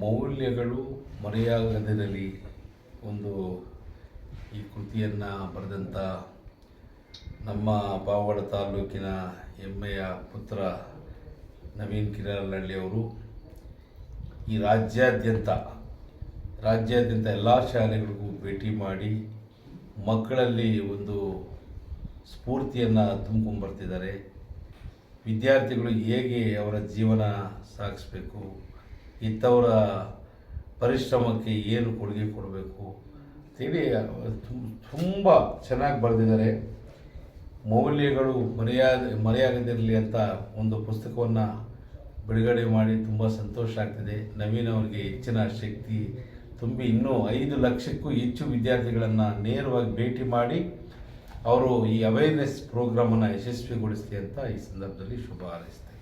ಮೌಲ್ಯಗಳು ಮರೆಯಾಗದಿರಲಿ ಒಂದು ಈ ಕೃತಿಯನ್ನು ಬರೆದಂಥ ನಮ್ಮ ಪಾವಗಡ ತಾಲೂಕಿನ ಹೆಮ್ಮೆಯ ಪುತ್ರ ನವೀನ್ ಕಿರಣಹಳ್ಳಿಯವರು ಈ ರಾಜ್ಯಾದ್ಯಂತ ರಾಜ್ಯಾದ್ಯಂತ ಎಲ್ಲ ಶಾಲೆಗಳಿಗೂ ಭೇಟಿ ಮಾಡಿ ಮಕ್ಕಳಲ್ಲಿ ಒಂದು ಸ್ಫೂರ್ತಿಯನ್ನು ತುಂಬ್ಕೊಂಡ್ಬರ್ತಿದ್ದಾರೆ. ವಿದ್ಯಾರ್ಥಿಗಳು ಹೇಗೆ ಅವರ ಜೀವನ ಸಾಗಿಸ್ಬೇಕು ಇತ್ತವರ ಪರಿಶ್ರಮಕ್ಕೆ ಏನು ಕೊಡುಗೆ ಕೊಡಬೇಕು? ಅಂತೇಳಿ ತುಂಬ ಚೆನ್ನಾಗಿ ಬರೆದಿದ್ದಾರೆ. ಮೌಲ್ಯಗಳು ಮರೆಯಾದ, ಮರೆಯಾಗದಿರಲಿ ಅಂತ ಒಂದು ಪುಸ್ತಕವನ್ನು ಬಿಡುಗಡೆ ಮಾಡಿ ತುಂಬ ಸಂತೋಷ ಆಗ್ತಿದೆ. ನವೀನ್ ಅವರಿಗೆ ಹೆಚ್ಚಿನ ಶಕ್ತಿ ತುಂಬಿ ಇನ್ನೂ ಐದು ಲಕ್ಷಕ್ಕೂ ಹೆಚ್ಚು ವಿದ್ಯಾರ್ಥಿಗಳನ್ನು ನೇರವಾಗಿ ಭೇಟಿ ಮಾಡಿ ಅವರು ಈ ಅವೇರ್ನೆಸ್ ಪ್ರೋಗ್ರಾಮನ್ನು ಯಶಸ್ವಿಗೊಳಿಸಲಿ ಅಂತ ಈ ಸಂದರ್ಭದಲ್ಲಿ ಶುಭ ಹಾರೈಸ್ತೇನೆ.